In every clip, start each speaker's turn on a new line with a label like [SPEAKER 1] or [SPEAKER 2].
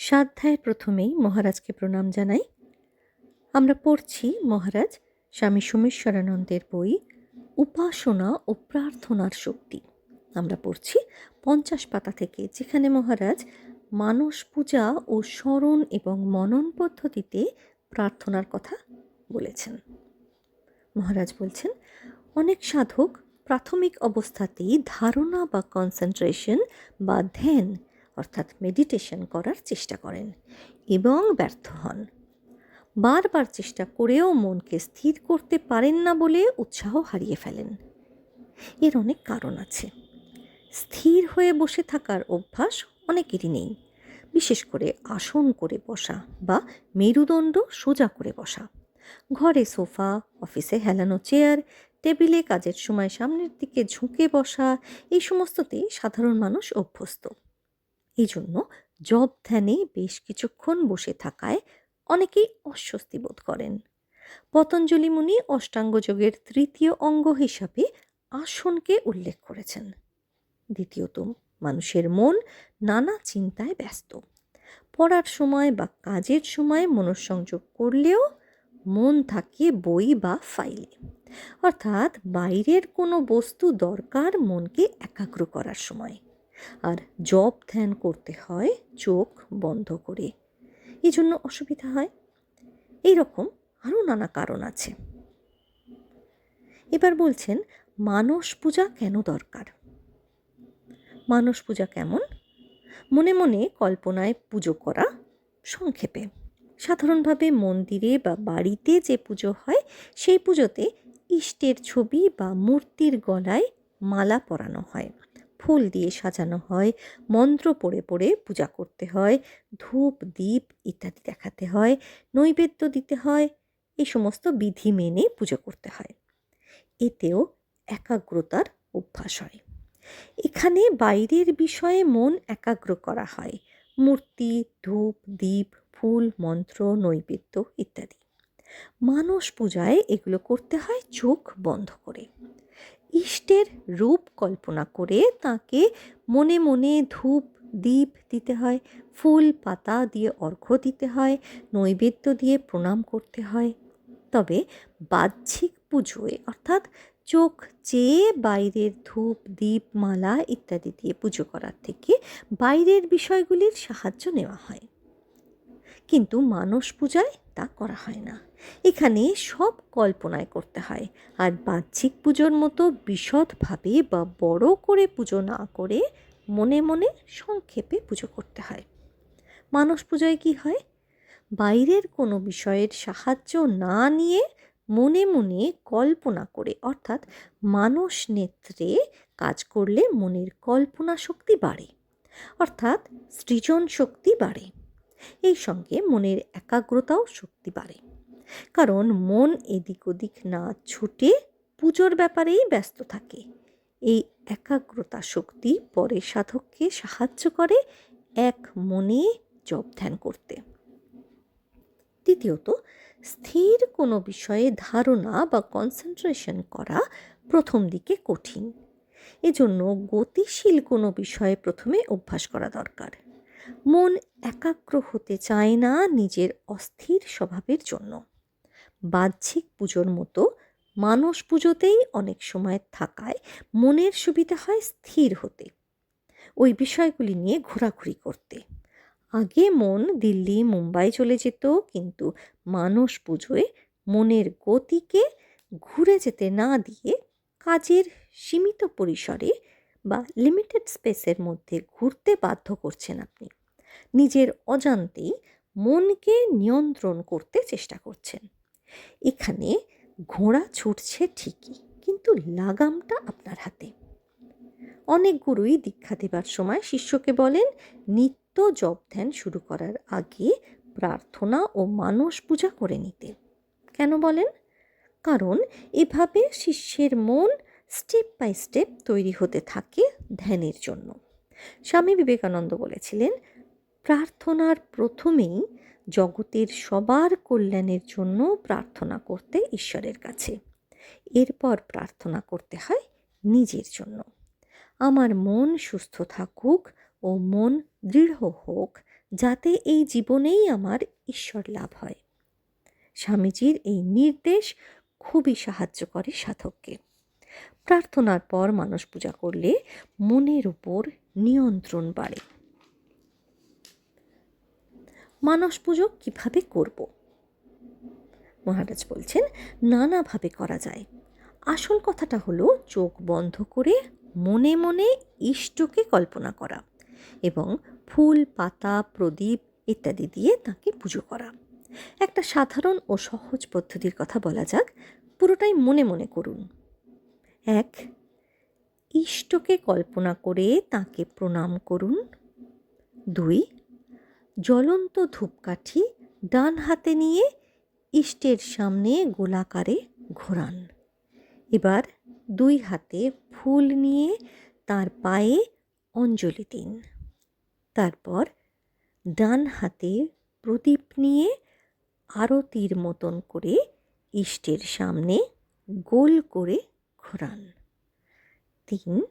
[SPEAKER 1] সাধ্যায়ের প্রথমেই মহারাজকে প্রণাম জানাই। আমরা পড়ছি মহারাজ স্বামী সোমেশ্বরানন্দের বই উপাসনা ও প্রার্থনার শক্তি। আমরা পড়ছি পঞ্চাশ পাতা থেকে, যেখানে মহারাজ মানস পূজা ও স্মরণ এবং মনন পদ্ধতিতে প্রার্থনার কথা বলেছেন। মহারাজ বলছেন, অনেক সাধক প্রাথমিক অবস্থাতেই ধারণা বা কনসেন্ট্রেশন বা ধ্যান অর্থাৎ মেডিটেশন করার চেষ্টা করেন এবং ব্যর্থ হন। বারবার চেষ্টা করেও মনকে স্থির করতে পারেন না বলে উৎসাহ হারিয়ে ফেলেন। এর অনেক কারণ আছে। স্থির হয়ে বসে থাকার অভ্যাস অনেকেরই নেই। বিশেষ করে আসন করে বসা বা মেরুদণ্ড সোজা করে বসা। ঘরে সোফা, অফিসে হেলানো চেয়ার, টেবিলে কাজের সময় সামনের দিকে ঝুঁকে বসা, এই সমস্ততেই সাধারণ মানুষ অভ্যস্ত। এই জন্য জব ধ্যানে বেশ কিছুক্ষণ বসে থাকায় অনেকেই অস্বস্তি বোধ করেন। পতঞ্জলি মুনি অষ্টাঙ্গ যোগের তৃতীয় অঙ্গ হিসাবে আসনকে উল্লেখ করেছেন। দ্বিতীয়ত, মানুষের মন নানা চিন্তায় ব্যস্ত। পড়ার সময় বা কাজের সময় মনঃসংযোগ করলেও মন থাকে বই বা ফাইলে। অর্থাৎ বাইরের কোনো বস্তু দরকার মনকে একাগ্র করার সময়। আর জব ধ্যান করতে হয় চোখ বন্ধ করে। এই জন্য অসুবিধা হয়। এই রকম আরও নানা কারণ আছে। এবার বলছেন, মানস পূজা কেন দরকার? মানস পূজা কেমন? মনে মনে কল্পনায় পুজো করা সংক্ষেপে। সাধারণভাবে মন্দিরে বা বাড়িতে যে পুজো হয়, সেই পুজোতে ইষ্টের ছবি বা মূর্তির গলায় মালা পরানো হয়। ফুল দিয়ে সাজানো হয়, মন্ত্র পড়ে পড়ে পূজা করতে হয়, ধূপ দ্বীপ ইত্যাদি দেখাতে হয়, নৈবেদ্য দিতে হয়, এই সমস্ত বিধি মেনে পুজো করতে হয়। এতেও একাগ্রতার অভ্যাস হয়। এখানে বাইরের বিষয়ে মন একাগ্র করা হয়, মূর্তি, ধূপ দ্বীপ ফুল, মন্ত্র, নৈবেদ্য ইত্যাদি। মানস পূজায় এগুলো করতে হয় চোখ বন্ধ করে। ইষ্টের রূপ কল্পনা করে তাকে মনে মনে ধূপ, দীপ দিতে হয়, ফুল, পাতা দিয়ে অর্ঘ্য দিতে হয়, নৈবেদ্য দিয়ে প্রণাম করতে হয়। তবে বাহ্যিক পুজোয়, অর্থাৎ চোখ চেয়ে বাইরের ধূপ দ্বীপ মালা ইত্যাদি দিয়ে পুজো করার থেকে বাইরের বিষয়গুলির সাহায্য নেওয়া হয়। কিন্তু মানস পূজায় তা করা হয় না। এখানে সব কল্পনায় করতে হয়। আর বাহ্যিক পুজোর মতো বিশদভাবে বা বড় করে পুজো না করে মনে মনে সংক্ষেপে পুজো করতে হয়। মানস পূজায় কি হয়? বাইরের কোনো বিষয়ের সাহায্য না নিয়ে মনে মনে কল্পনা করে, অর্থাৎ মানস নেত্রে কাজ করলে মনের কল্পনা শক্তি বাড়ে, অর্থাৎ সৃজন শক্তি বাড়ে। এই সঙ্গে মনের একাগ্রতাও শক্তি বাড়ে। কারণ মন এদিক ওদিক না ছুটে পুজোর ব্যাপারেই ব্যস্ত থাকে। এই একাগ্রতা শক্তি পরে সাধককে সাহায্য করে এক মনে জপ ধ্যান করতে। দ্বিতীয়ত, স্থির কোনো বিষয়ে ধারণা বা কনসেন্ট্রেশন করা প্রথম দিকে কঠিন। এজন্য গতিশীল কোনো বিষয়ে প্রথমে অভ্যাস করা দরকার। মন একাগ্র হতে চায় না নিজের অস্থির স্বভাবের জন্য। বাহ্যিক পুজোর মতো মানস পুজোতেই অনেক সময় থাকায় মনের সুবিধা হয় স্থির হতে। ওই বিষয়গুলি নিয়ে ঘোরাঘুরি করতে। আগে মন দিল্লি, মুম্বাই চলে যেত, কিন্তু মানস পুজোয় মনের গতিকে ঘুরে যেতে না দিয়ে কাজের সীমিত পরিসরে বা লিমিটেড স্পেসের মধ্যে ঘুরতে বাধ্য করছেন আপনি। নিজের অজান্তেই মনকে নিয়ন্ত্রণ করতে চেষ্টা করছেন। এখানে ঘোড়া ছুটছে ঠিকই, কিন্তু লাগামটা আপনার হাতে। অনেক গুরুই দীক্ষা দেবার সময় শিষ্যকে বলেন, নিত্য জপ ধ্যান শুরু করার আগে প্রার্থনা ও মানস পূজা করে নিতে। কেন বলেন? কারণ এভাবে শিষ্যের মন স্টেপ বাই স্টেপ তৈরি হতে থাকে ধ্যানের জন্য। স্বামী বিবেকানন্দ বলেছিলেন, প্রার্থনার প্রথমেই জগতের সবার কল্যাণের জন্য প্রার্থনা করতে ঈশ্বরের কাছে। এরপর প্রার্থনা করতে হয় নিজের জন্য। আমার মন সুস্থ থাকুক ও মন দৃঢ় হোক, যাতে এই জীবনেই আমার ঈশ্বর লাভ হয়। স্বামীজির এই নির্দেশ খুবই সাহায্য করে সাধককে। প্রার্থনার পর মানুষ পূজা করলে মনের উপর নিয়ন্ত্রণ বাড়ে। মানস পুজো কীভাবে করব? মহারাজ বলছেন, নানাভাবে করা যায়। আসল কথাটা হলো, চোখ বন্ধ করে মনে মনে ইষ্টকে কল্পনা করা এবং ফুল, পাতা, প্রদীপ ইত্যাদি দিয়ে তাকে পুজো করা। একটা সাধারণ ও সহজ পদ্ধতির কথা বলা যাক, পুরোটাই মনে মনে করুন। এক, ইষ্টকে কল্পনা করে তাকে প্রণাম করুন। দুই জ্বলন্ত ধূপকাঠি ডান হাতে নিয়ে ইষ্টের সামনে গোলাকারে ঘোরান। এবার দুই হাতে ফুল নিয়ে তার পায়ে অঞ্জলি দিন। তারপর ডান হাতে প্রদীপ নিয়ে আরতির মতন করে ইষ্টের সামনে গোল করে ঘোরান। তিন,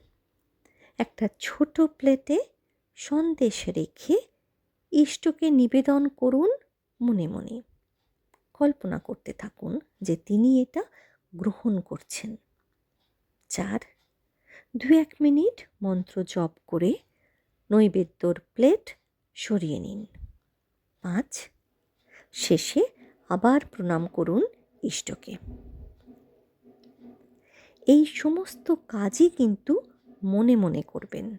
[SPEAKER 1] একটা ছোট প্লেটে সন্দেশ রেখে ইষ্টকে নিবেদন করুন মনে মনে। কল্পনা করতে থাকুন যে তিনি এটা গ্রহণ করছেন। চার দু এক মিনিট মন্ত্র জপ করে নৈবেদ্যর প্লেট সরিয়ে নিন। পাঁচ, শেষে আবার প্রণাম করুন ইষ্টকে। এই সমস্ত কাজই কিন্তু মনে মনে করবেন।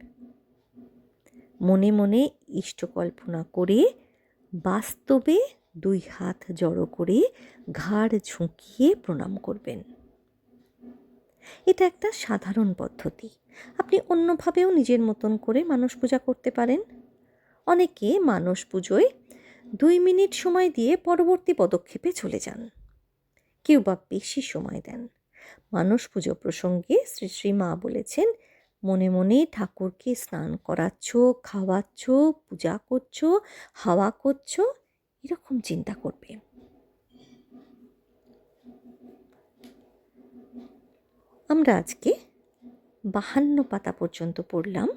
[SPEAKER 1] মনে মনে ইষ্টকল্পনা করে বাস্তবে দুই হাত জড়ো করে ঘাড় ঝুঁকিয়ে প্রণাম করবেন। এটা একটা সাধারণ পদ্ধতি। আপনি অন্যভাবেও নিজের মতন করে মানস পূজা করতে পারেন। অনেকে মানস পুজোয় দুই মিনিট সময় দিয়ে পরবর্তী পদক্ষেপে চলে যান। কেউ বা বেশি সময় দেন। মানস পুজো প্রসঙ্গে শ্রী শ্রী মা বলেছেন মনে মনে ঠাকুরকে স্নান করাচ্ছ, খাওয়াচ্ছ, পূজা করছ, হাওয়া করছ, এরকম চিন্তা করবে। আমরা আজকে বাহান্ন পাতা পর্যন্ত পড়লাম।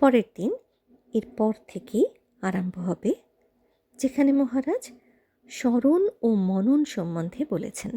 [SPEAKER 1] পরের দিন এরপর থেকেই আরম্ভ হবে, যেখানে মহারাজ স্মরণ ও মনন সম্বন্ধে বলেছেন।